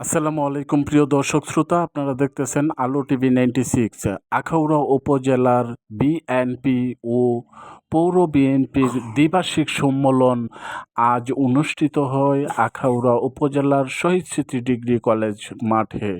আসসালামু আলাইকুম, প্রিয় দর্শক শ্রোতা। আপনারা দেখতেছেন আলো টিভি নাইনটি সিক্স আখাউড়া উপজেলার বিএনপি ও পৌর বিএনপির দ্বিবার্ষিক সম্মেলন আজ অনুষ্ঠিত হয় আখাউড়া উপজেলার শহীদ স্মৃতি ডিগ্রি কলেজ মাঠে।